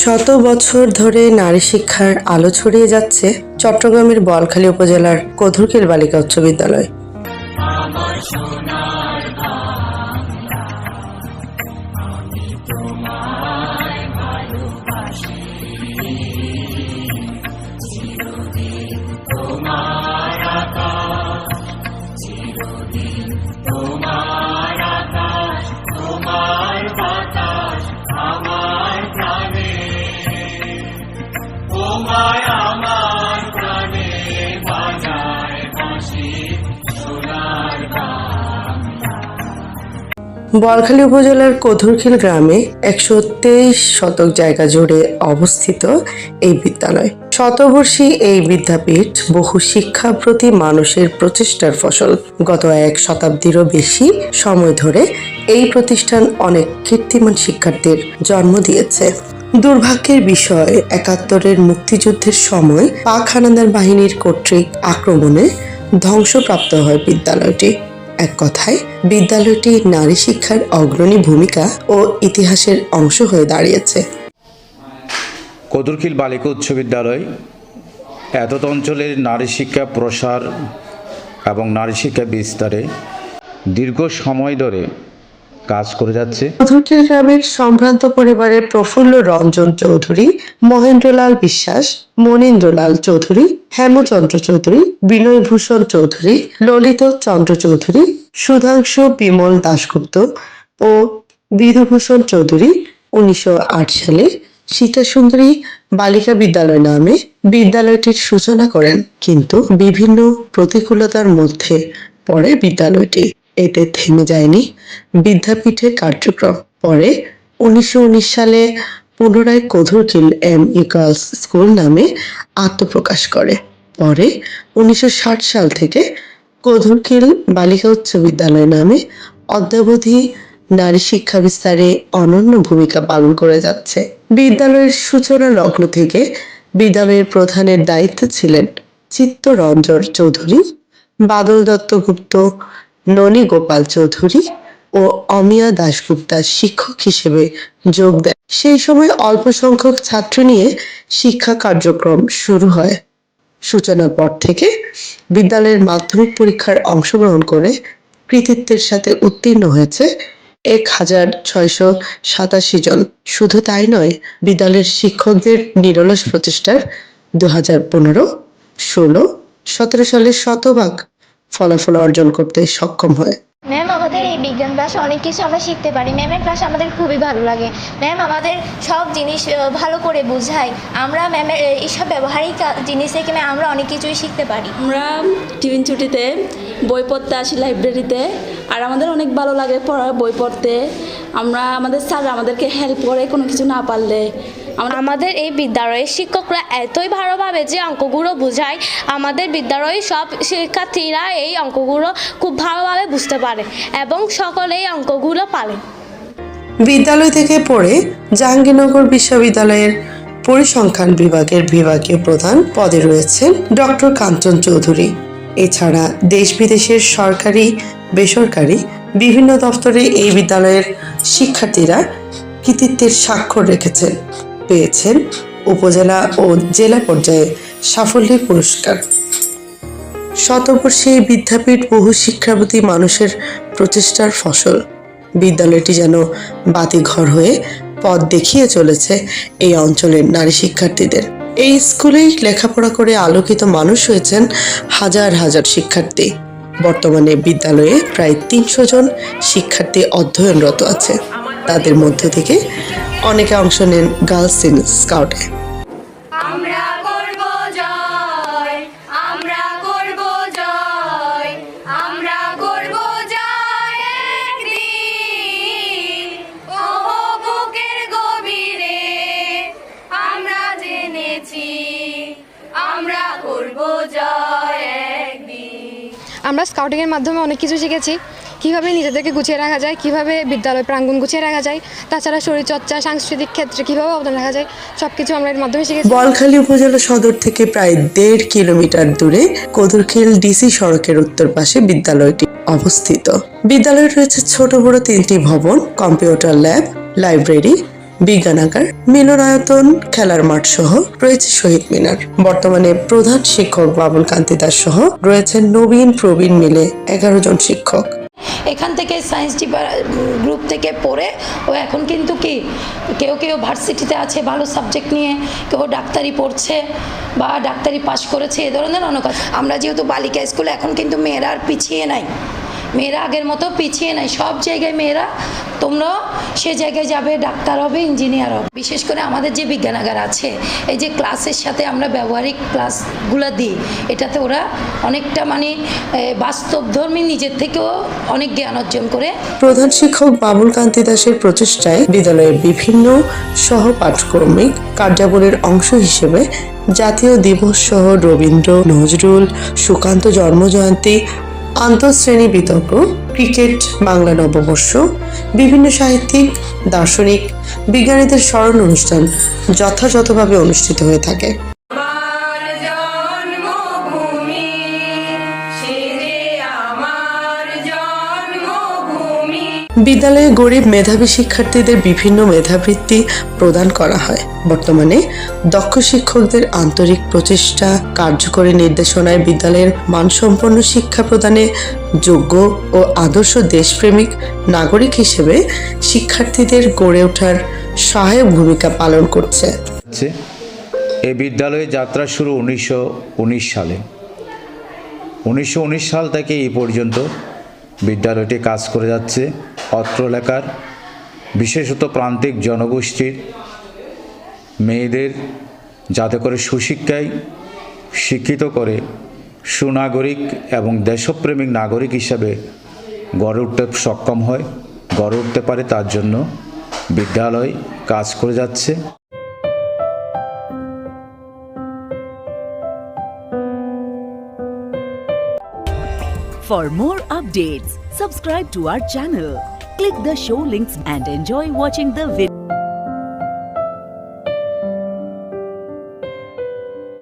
শত বছর ধরে নারী শিক্ষার আলো ছড়িয়ে যাচ্ছে চট্টগ্রামের বলখালী উপজেলার কধুরকেল বালিকা উচ্চ বিদ্যালয়। বোয়ালখালী উপজেলার কধুরখিল গ্রামে একশো তেইশ শতক জায়গা জুড়ে অবস্থিত এই বিদ্যালয়। শতবর্ষী এই বিদ্যাপীঠ বহু শিক্ষাপ্রতি মানুষের প্রচেষ্টার ফসল। গত এক শতাব্দীরও বেশি সময় ধরে এই প্রতিষ্ঠান অনেক কীর্তিমান শিক্ষার্থীর জন্ম দিয়েছে। দুর্ভাগ্যের বিষয়, একাত্তরের মুক্তিযুদ্ধের সময় পাক হানাদার বাহিনীর কর্তৃক আক্রমণে ধ্বংসপ্রাপ্ত হয় বিদ্যালয়টি। এক কথায়, বিদ্যালয়টি নারী শিক্ষার অগ্রণী ভূমিকা ও ইতিহাসের অংশ হয়ে দাঁড়িয়েছে। কদুরখিল বালিকা উচ্চ বিদ্যালয়, এতদ অঞ্চলের নারী শিক্ষা প্রসার এবং নারী শিক্ষা বিস্তারে দীর্ঘ সময় ধরে কাজ করে যাচ্ছে। চৌধুরীর গ্রামের সম্ভ্রান্ত পরিবারের প্রফুল্ল রঞ্জন চৌধুরী, মহেন্দ্রলাল বিশ্বাস, মনীন্দ্রলাল চৌধুরী, হেমচন্দ্র চৌধুরী, বিনয়ভূষণ চৌধুরী, ললিত চন্দ্র চৌধুরী, সুধাংশু বিমল দাশগুপ্ত ও বিধুভূষণ চৌধুরী উনিশশো আট সালে সীতাসুন্দরী বালিকা বিদ্যালয় নামে বিদ্যালয়টির সূচনা করেন। কিন্তু বিভিন্ন প্রতিকূলতার মধ্যে পড়ে বিদ্যালয়টি। এতে থেমে যায়নি। বিদ্যাপীঠের কার্যক্রম পরে উনিশশো উনিশ সালে পুনরায় Kadhurkhil M E girls school নামে আত্মপ্রকাশ করে। পরে উনিশশো ষাট সাল থেকে কধুরকিল বালিকা উচ্চ বিদ্যালয় নামে অদ্যাবধি নারী শিক্ষা বিস্তারে অনন্য ভূমিকা পালন করে যাচ্ছে। বিদ্যালয়ের সূচনা লগ্ন থেকে বিদ্যালয়ের প্রধানের দায়িত্ব ছিলেন চিত্তরঞ্জন চৌধুরী, বাদল দত্তগুপ্ত ননী গোপাল চৌধুরী ও অমিয়া দাশগুপ্তা শিক্ষক হিসেবে যোগ দেন। সেই সময় অল্প সংখ্যক ছাত্র নিয়ে শিক্ষা কার্যক্রম শুরু হয়। সূচনার পর থেকে বিদ্যালয়ের মাধ্যমিক পরীক্ষার অংশগ্রহণ করে কৃতিত্বের সাথে উত্তীর্ণ হয়েছে এক হাজার ছয়শো সাতাশি জন। শুধু তাই নয়, বিদ্যালয়ের শিক্ষকদের নিরলস প্রচেষ্টার দু হাজার পনেরো, ষোলো, সতেরো সালের শতভাগ ফলাফল অর্জন করতে সক্ষম হয়। ম্যাম আমাদের এই বিজ্ঞান ক্লাসে অনেক কিছু আমরা শিখতে পারি। ম্যামের ক্লাস আমাদের খুবই ভালো লাগে। ম্যাম আমাদের সব জিনিস ভালো করে বোঝায় আমরা ম্যামের এইসব ব্যবহারিক জিনিস থেকে ম্যাম আমরা অনেক কিছুই শিখতে পারি। আমরা টিফিন ছুটিতে বই পড়তে আসি লাইব্রেরিতে আর আমাদের অনেক ভালো লাগে পড়া বই পড়তে। আমরা আমাদের স্যার আমাদেরকে হেল্প করে কোনো কিছু না পারলে আমাদের এই বিদ্যালয়ের শিক্ষকরা এতই ভালোভাবে যে অঙ্কগুলো বোঝায় আমাদের বিদ্যালয়ের সব শিক্ষার্থীরা এই অঙ্কগুলো খুব ভালোভাবে বুঝতে পারে এবং সকলেই অঙ্কগুলো পারে। বিদ্যালয় থেকে পড়ে জাহাঙ্গীরনগর বিশ্ববিদ্যালয়ের পরিসংখ্যান বিভাগের বিভাগীয় প্রধান পদে রয়েছেন ডক্টর কাঞ্চন চৌধুরী। এছাড়া দেশ বিদেশের সরকারি বেসরকারি বিভিন্ন দপ্তরে এই বিদ্যালয়ের শিক্ষার্থীরা কৃতিত্বের স্বাক্ষর রেখেছেন। পেয়েছেন উপজেলা ও জেলা পর্যায়ে সাফল্যের পুরস্কার। শতবর্ষে এই বিদ্যাপীঠ বহু শিক্ষাবতী মানুষের প্রচেষ্টার ফসল। বিদ্যালয়টি যেন বাতিঘর হয়ে পথ দেখিয়ে চলেছে এই অঞ্চলের নারী শিক্ষার্থীদের। এই স্কুলেই লেখাপড়া করে আলোকিত মানুষ হয়েছেন হাজার হাজার শিক্ষার্থী। বর্তমানে বিদ্যালয়ে প্রায় তিনশো জন শিক্ষার্থী অধ্যয়নরত আছে। তাদের মধ্যে থেকে অনেকে অংশ নেন গার্লস ইন স্কাউটে। আমরা করব আমরা করব আমরা করব জয় একদিন। ও বুকের গভীরে আমরা জেনেছি আমরা করব আমরা স্কাউটিংয়ের মাধ্যমে অনেক কিছু শিখেছি। কীভাবে নিজেদেরকে গুছিয়ে রাখা যায়, কীভাবে বিদ্যালয় প্রাঙ্গণ গুছিয়ে রাখা যায়, তাছাড়া শরীরচর্চা, সাংস্কৃতিক ক্ষেত্রে কীভাবে অবদান রাখা যায় সব কিছু আমরা এর মাধ্যমে শিখেছি। বলখালী উপজেলা সদর থেকে প্রায় দেড় কিলোমিটার দূরে কদুরখিল ডিসি সড়কের উত্তর পাশে বিদ্যালয়টি অবস্থিত। বিদ্যালয়ে রয়েছে ছোট বড় তিনটি ভবন, কম্পিউটার ল্যাব, লাইব্রেরি, বিজ্ঞানাগার, মিলনায়তন, খেলার মাঠ সহ রয়েছে শহীদ মিনার। বর্তমানে প্রধান শিক্ষক বাবুল কান্তি দাস সহ রয়েছেন নবীন প্রবীণ মিলে এগারো জন শিক্ষক। এখান থেকে সায়েন্স গ্রুপ থেকে পড়ে ও এখন কিন্তু কি, কেউ কেউ ভার্সিটিতে আছে, ভালো সাবজেক্ট নিয়ে, কেউ ডাক্তারি পড়ছে বা ডাক্তারি পাশ করেছে, এ ধরনের অনেক আমরা যেহেতু বালিকা স্কুলে এখন কিন্তু মেয়েরা আর পিছিয়ে নাই। মেয়েরা আগের মতো পিছিয়ে নাই। সব জায়গায় মেয়েরা, তোমরাও সে জায়গায় যাবে, ডাক্তার হবে, ইঞ্জিনিয়ার হবে। বিশেষ করে আমাদের যে বিজ্ঞানাগার আছে, এই যে ক্লাসের সাথে আমরা ব্যবহারিক ক্লাসগুলো দিই, এটাতে ওরা অনেকটা মানে বাস্তবধর্মী নিজের থেকেও অনেক জ্ঞান অর্জন করে। প্রধান শিক্ষক বাবুল কান্তি দাসের প্রচেষ্টায় বিদ্যালয়ের বিভিন্ন সহ পাঠক্রমিক কার্যাবলীর অংশ হিসেবে জাতীয় দিবস সহ রবীন্দ্র নজরুল, সুকান্ত জন্মজয়ন্তী আন্তঃশ্রেণী বিতর্ক, ক্রিকেট, বাংলা নববর্ষ, বিভিন্ন সাহিত্যিক, দার্শনিক, বিজ্ঞানীদের স্মরণ অনুষ্ঠান যথাযথভাবে অনুষ্ঠিত হয়ে থাকে। বিদ্যালয়ে গরিব মেধাবী শিক্ষার্থীদের বিভিন্ন মেধাবৃত্তি প্রদান করা হয়। বর্তমানে দক্ষ শিক্ষকদের আন্তরিক প্রচেষ্টা, কার্যকরী নির্দেশনায় বিদ্যালয়ের মানসম্পন্ন শিক্ষা প্রদানে যোগ্য ও আদর্শ দেশপ্রেমিক নাগরিক হিসেবে শিক্ষার্থীদের গড়ে ওঠার সহায়ক ভূমিকা পালন করছে। এই বিদ্যালয়ে যাত্রা শুরু উনিশশো উনিশ সালে। উনিশশো উনিশ সাল থেকে এই পর্যন্ত বিদ্যালয়টি কাজ করে যাচ্ছে। অত্র এলাকার বিশেষত প্রান্তিক জনগোষ্ঠীর মেয়েদের যাতে করে সুশিক্ষায় শিক্ষিত করে সুনাগরিক এবং দেশপ্রেমিক নাগরিক হিসাবে গড়ে উঠতে সক্ষম হয় গড়ে উঠতে পারে তার জন্য বিদ্যালয় কাজ করে যাচ্ছে। For more updates, subscribe to our channel, click the show links and enjoy watching the video.